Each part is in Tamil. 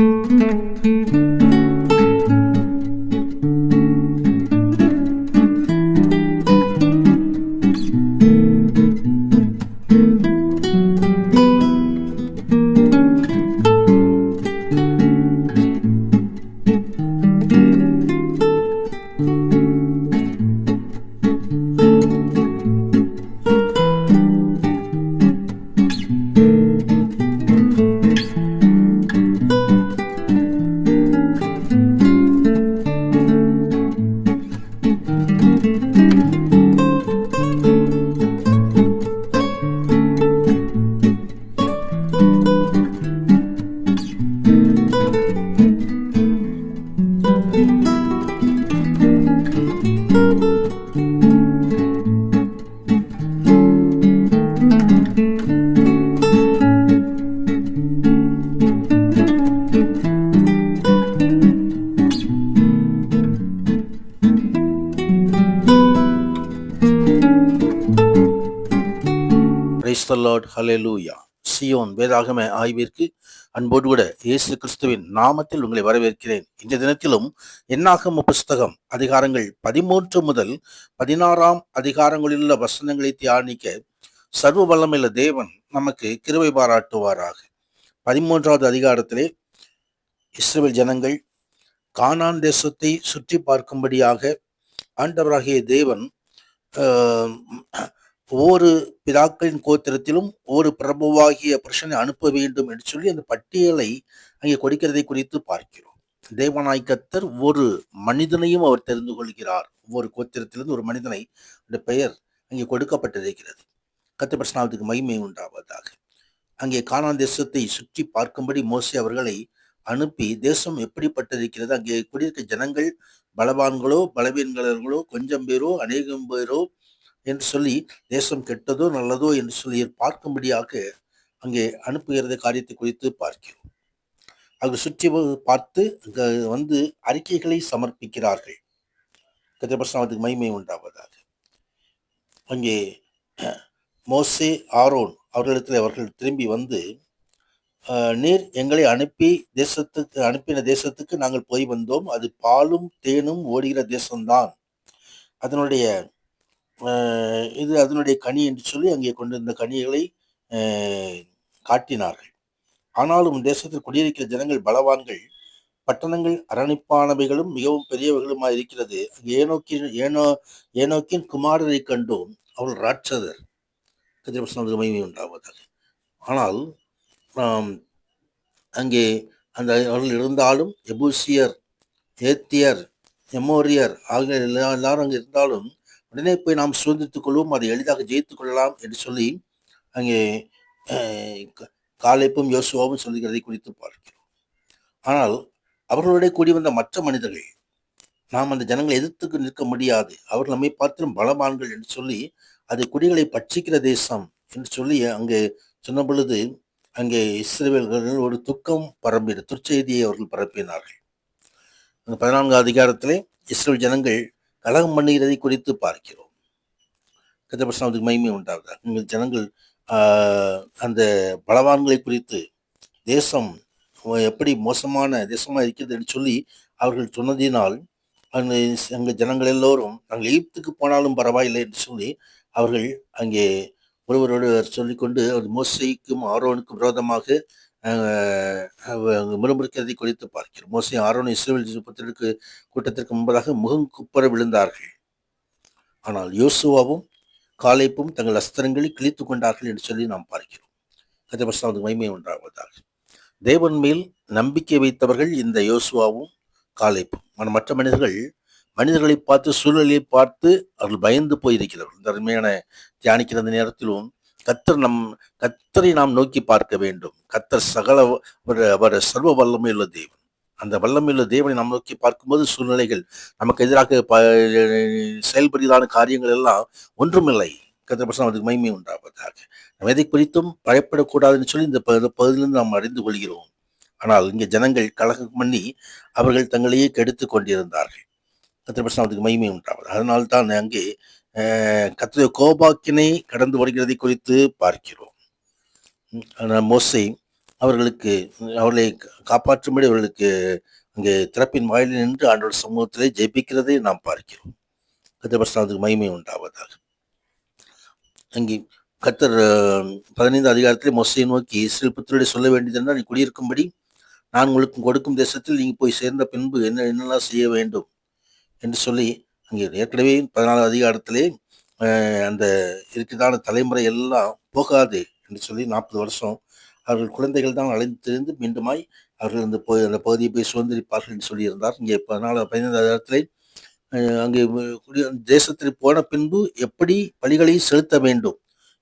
う。லார்ட் ஹலெலூயா சியோன் வேதாகம ஆய்விற்கு அன்போடு கூட இயேசு கிறிஸ்துவின் நாமத்தில் உங்களை வரவேற்கிறேன். இந்த தினத்திலும் என்னாகம புஸ்தகம் அதிகாரங்கள் பதிமூன்று முதல் பதினாறாம் அதிகாரங்களிலுள்ள வசனங்களை தியானிக்க சர்வ வல்லமையுள்ள தேவன் நமக்கு கிருவை பாராட்டுவாராக. பதிமூன்றாவது அதிகாரத்திலே இஸ்ரேல் ஜனங்கள் கானான் தேசத்தை சுற்றி பார்க்கும்படியாக ஆண்டவராகிய தேவன் ஆஹ், ஒவ்வொரு பிதாக்களின் கோத்திரத்திலும் ஒவ்வொரு பிரபுவாகிய புருஷனை அனுப்ப வேண்டும் என்று சொல்லி அந்த பட்டியலை அங்கே கொடுக்கிறதை குறித்து பார்க்கிறோம். தேவனாய் ஒரு மனிதனையும் அவர் தெரிந்து கொள்கிறார். ஒவ்வொரு கோத்திரத்திலிருந்து ஒரு மனிதனை அந்த பெயர் அங்கே கொடுக்கப்பட்டிருக்கிறது. கத்த பிரசனாவதுக்கு மகிமை உண்டாவதாக. அங்கே கானான் தேசத்தை சுற்றி பார்க்கும்படி மோசி அவர்களை அனுப்பி தேசம் எப்படிப்பட்டிருக்கிறது? அங்கே குடியிருக்க ஜனங்கள் பலவான்களோ பலவீன்களோ கொஞ்சம் பேரோ அநேகம் பேரோ என்று சொல்லி தேசம் கெட்டதோ நல்லதோ என்று சொல்லி பார்க்கும்படியாக அங்கே அனுப்புகிற காரியத்தை குறித்து பார்க்கிறோம். அங்கு சுற்றி பார்த்து அங்கே வந்து அறிக்கைகளை சமர்ப்பிக்கிறார்கள். கத்திரபிரசனத்துக்கு மகிமை உண்டாவதாக. அங்கே மோசே ஆரோன் அவர்களிடத்தில் அவர்கள் திரும்பி வந்து நீர் எங்களை அனுப்பி தேசத்துக்கு அனுப்பின தேசத்துக்கு நாங்கள் போய் வந்தோம். அது பாலும் தேனும் ஓடுகிற தேசம்தான். அதனுடைய இது அதனுடைய கனி என்று சொல்லி அங்கே கொண்டு வந்த கனிகளை காட்டினார்கள். ஆனாலும் தேசத்தில் குடியிருக்கிற ஜனங்கள் பலவான்கள் பட்டணங்கள் அரணிப்பானவைகளும் மிகவும் பெரியவைகளுமாய் இருக்கிறது. அங்கே ஏனோக்கின் ஏனோ ஏனோக்கின் குமாரரை கண்டோம். அவள் ராட்சதர். கதிரபசனது மகிமை உண்டாவதாக. ஆனால் அங்கே அந்த அவர்கள் இருந்தாலும் எபூசியர் ஏத்தியர் எமோரியர் ஆகிய எல்லா- எல்லாரும் அங்கே இருந்தாலும் உடனே போய் நாம் சுதந்திரத்துக் கொள்வோம் அதை எளிதாக ஜெயித்துக் கொள்ளலாம் என்று சொல்லி அங்கே காலைப்பும் யோசுவாவும் சொல்லுகிறதை குறித்து பார்க்கிறோம். ஆனால் அவர்களோட கூடி வந்த மற்ற மனிதர்கள் நாம் அந்த ஜனங்களை எதிர்த்து நிற்க முடியாது. அவர்கள் நம்மை பார்த்திலும் பலமான்கள் என்று சொல்லி அது குடிகளை பட்சிக்கிற தேசம் என்று சொல்லி அங்கே சொன்ன பொழுது அங்கே இஸ்ரேல்கள் ஒரு துக்கம் பரம்பின துர்ச்செய்தியை அவர்கள் பரப்பினார்கள். அந்த பதினான்காம் அதிகாரத்திலே இஸ்ரேல் ஜனங்கள் கலகம் பண்ணுகிறதை குறித்து பார்க்கிறோம். கதபசனத்துக்கு மகிமை உண்டாகுதா ஜனங்கள் ஆஹ், அந்த பலவான்களை குறித்து தேசம் எப்படி மோசமான தேசமாக இருக்கிறது என்று சொல்லி அவர்கள் சொன்னதினால் அந்த எங்கள் ஜனங்கள் எல்லோரும் நாங்கள் எகிப்துக்கு போனாலும் பரவாயில்லை என்று சொல்லி அவர்கள் அங்கே ஒருவரோடு சொல்லிக்கொண்டு அவர் மோசைக்கும் ஆரோனுக்கும் விரோதமாக முறுமுறுக்கிறதை குறித்து பார்க்கிறோம். மோசை ஆரோன் இஸ்ரேல் புத்திரருக்கு கூட்டத்திற்கு முன்பதாக முகம் குப்பர விழுந்தார்கள். ஆனால் யோசுவாவும் காலைப்பும் தங்கள் அஸ்திரங்களை கிழித்து கொண்டார்கள் என்று சொல்லி நாம் பார்க்கிறோம். கதபஸ்தாவுக்கு மைமை உண்டாவதாக. தேவன் மேல் நம்பிக்கை வைத்தவர்கள் இந்த யோசுவாவும் காலைப்பும். ஆனால் மற்ற மனிதர்கள் மனிதர்களை பார்த்து சூழ்நிலையை பார்த்து அவர்கள் பயந்து போயிருக்கிறார்கள் இந்த அருமையான தியானிக்கிற நேரத்திலும் கத்தர் நம் கத்தரை நாம் நோக்கி பார்க்க வேண்டும். கத்தர் சகல அவர் சர்வ வல்லமையுள்ள தேவன். அந்த வல்லமையுள்ள தேவனை நாம் நோக்கி பார்க்கும்போது சூழ்நிலைகள் நமக்கு எதிராக ப- செயல்படுகிறான காரியங்கள் எல்லாம் ஒன்றுமில்லை. கத்திரபசம் அதுக்கு மகிமை உண்டாவதாக. நம்ம எதை குறித்தும் பயப்படக்கூடாதுன்னு சொல்லி இந்த பகுதியிலிருந்து நாம் அறிந்து கொள்கிறோம். ஆனால் இங்கே ஜனங்கள் கலகம் பண்ணி அவர்கள் தங்களையே கெடுத்து கொண்டிருந்தார்கள். கத்திரபசம் அதுக்கு மகிமை உண்டாவது அதனால் தான் அங்கே கத்திர கோபாக்கினை கடந்து வருகிறதை குறித்து பார்க்கிறோம். ஆனால் மோசை அவர்களுக்கு அவர்களை காப்பாற்றும்படி அவர்களுக்கு அங்கே திறப்பின் வாயிலில் நின்று ஆண்டோட சமூகத்திலே ஜெயிப்பிக்கிறதை நாம் பார்க்கிறோம். கத்திரபஸ்தானத்துக்கு மகிமை உண்டாவதாக. அங்கே கத்தர் பதினைந்து அதிகாரத்திலே மொசையை நோக்கி இஸ்ரேல் சொல்ல சொல்ல வேண்டியதென்றால் நீ குடியிருக்கும்படி நான் உங்களுக்கு கொடுக்கும் தேசத்தில் நீங்கள் போய் சேர்ந்த பின்பு என்ன என்னெல்லாம் செய்ய வேண்டும்? என்று சொல்லி அங்கே ஏற்கனவே பதினாலு அதிகாரத்திலே அந்த இருக்கிறதான தலைமுறை எல்லாம் போகாது என்று சொல்லி நாற்பது வருஷம் அவர்கள் குழந்தைகள் தான் அழைந்திருந்து மீண்டுமாய் அவர்கள் அந்த போய் அந்த பகுதியை போய் சுதந்திரிப்பார்கள் என்று சொல்லியிருந்தார். இங்கே பதினாலு பதினைந்து அதிகாரத்திலே அங்கே குடி தேசத்தில் போன பின்பு எப்படி பலிகளை செலுத்த வேண்டும்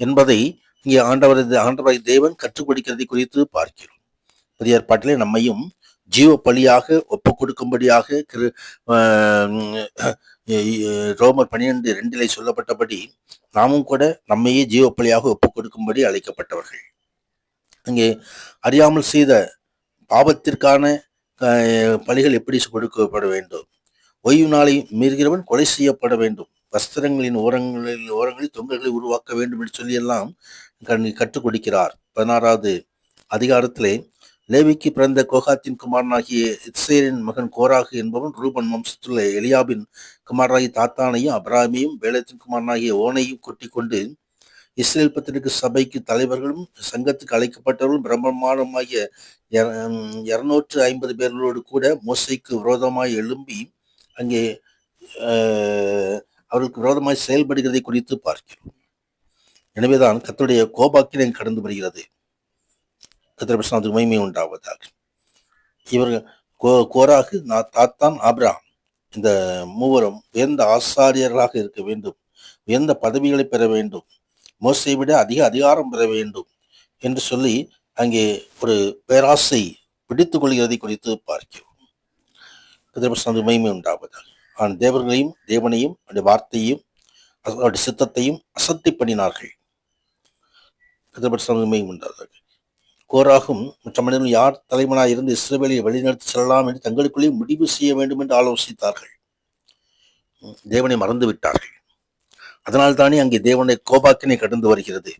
என்பதை இங்கே ஆண்டவர் ஆண்டவரை தேவன் கற்றுக் கொடுக்கிறதை குறித்து பார்க்கிறோம். பெரியார் பாட்டிலே நம்மையும் ஜீவ பலியாக ஒப்பு கொடுக்கும்படியாக கிரு ரோமர் பன்னிரெண்டு ரெண்டிலே சொல்லப்பட்டபடி நாமும் கூட நம்மையே ஜீவ பலியாக ஒப்பு கொடுக்கும்படி அழைக்கப்பட்டவர்கள். அங்கே அறியாமல் செய்த பாவத்திற்கான பலிகள் எப்படி கொடுக்கப்பட வேண்டும்? ஓய்வு நாளை மீறுகிறவன் கொலை செய்யப்பட வேண்டும். வஸ்திரங்களின் ஓரங்களில் ஓரங்களில் தொங்கல்களை உருவாக்க வேண்டும் என்று சொல்லியெல்லாம் கற்றுக் கொடுக்கிறார். பதினாறாவது அதிகாரத்திலே லேவிக்கு பிறந்த கோகாத்தின் குமாரனாகிய இத்சேரின் மகன் கோராகு என்பவன் ரூபன் வம்சத்துள்ள எலியாபின் குமாரனாகிய தாத்தானையும் அப்ராமியும் வேலத்தின் குமாரனாகிய ஓனையும் கொட்டி கொண்டு இஸ்ரேல் பத்திரிக்கு சபைக்கு தலைவர்களும் சங்கத்துக்கு அழைக்கப்பட்டவர்களும் பிரம்மமானமாகிய இருநூற்று ஐம்பது பேர்களோடு கூட மோசைக்கு விரோதமாய் எழும்பி அங்கே அவர்களுக்கு விரோதமாய் செயல்படுகிறதை குறித்து பார்க்கிறோம். எனவேதான் கர்த்தருடைய கோபாக்கினை கடந்து வருகிறது. கத்திரபிரசனத்துக்கு மகிமை உண்டாவதாக. இவர்கள் கோ கோராகு நா- தாத்தான் ஆப்ராம் இந்த மூவரும் உயர்ந்த ஆசாரியர்களாக இருக்க வேண்டும். உயர்ந்த பதவிகளை பெற வேண்டும். மோசை விட அதிக அதிகாரம் பெற வேண்டும் என்று சொல்லி அங்கே ஒரு பேராசை பிடித்துக் கொள்கிறதை குறித்து பார்க்கிறோம். கதிரபிரசனத்துக்கு மகிமை உண்டாவதாக. அவன் தேவர்களையும் தேவனையும் அவருடைய வார்த்தையும் அவருடைய சித்தத்தையும் அசத்தி பண்ணினார்கள். கத்திர மகிமை உண்டாவதாக. கோராகும். மற்ற மனிதர்கள் யார் தலைவனாய் இருந்து இஸ்ரவேலை வழிநடத்தி செல்லலாம் என்று தங்களுக்குள்ளே முடிவு செய்ய வேண்டும் என்று ஆலோசித்தார்கள். தேவனை மறந்து விட்டார்கள். அதனால் தானே அங்கே தேவனுடைய கோபாக்கினை கடந்து வருகிறது.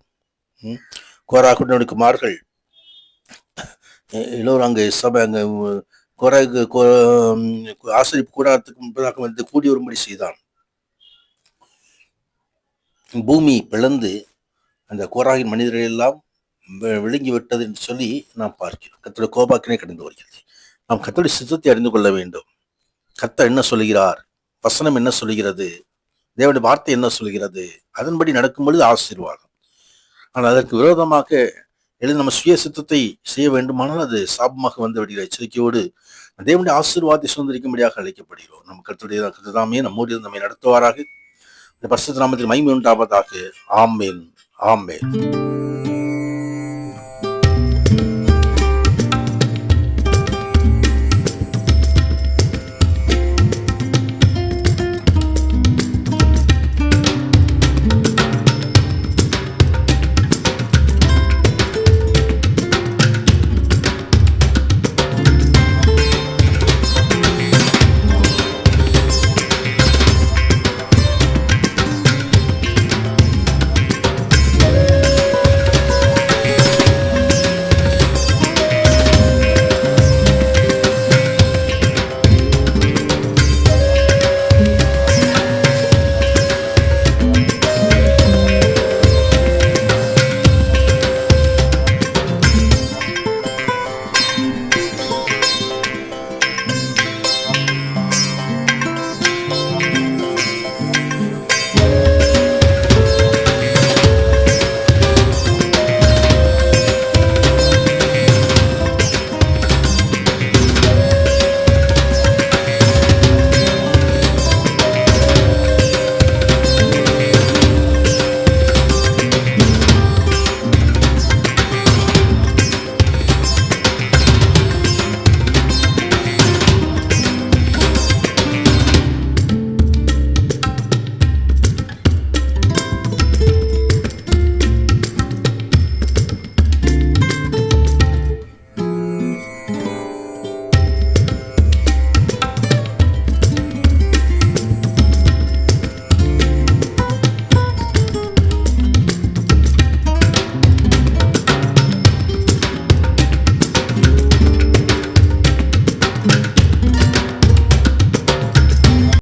கோராகுடனுடைய குமார்கள் எல்லோரும் அங்கே சபை அங்கே உம், ஆசிரியப்பு கோ- கூடாரத்துக்கு முன்பதாக வந்து கூடி வரும்படி செய்தான். பூமி பிளந்து அந்த கோராகின் மனிதர்கள் எல்லாம் விழுங்கி விட்டது என்று சொல்லி நாம் பார்க்கிறோம். கத்தோட கோபாக்கினை கடந்து வருகிறது. நாம் கத்தோடைய சித்தத்தை அறிந்து கொள்ள வேண்டும். கத்த என்ன சொல்கிறார்? வசனம் என்ன சொல்கிறது? தேவனுடைய வார்த்தை என்ன சொல்கிறது? அதன்படி நடக்கும் பொழுது ஆசீர்வாதம். ஆனால் அதற்கு விரோதமாக எழுதி நம்ம சுய சித்தத்தை செய்ய வேண்டுமானால் அது சாபமாக வந்து விடுகிற எச்சரிக்கையோடு தேவனுடைய ஆசீர்வாதத்தை சுதந்திரிக்கும்படியாக அழைக்கப்படுகிறோம். நம்ம கருத்துடைய கருத்துதாமே நம்மோடு நம்மை நடத்துவாராக. இந்த பரிசுத்த நாமத்தில் மைமை உண்டாவதாக. ஆமேன். ஆமேன்.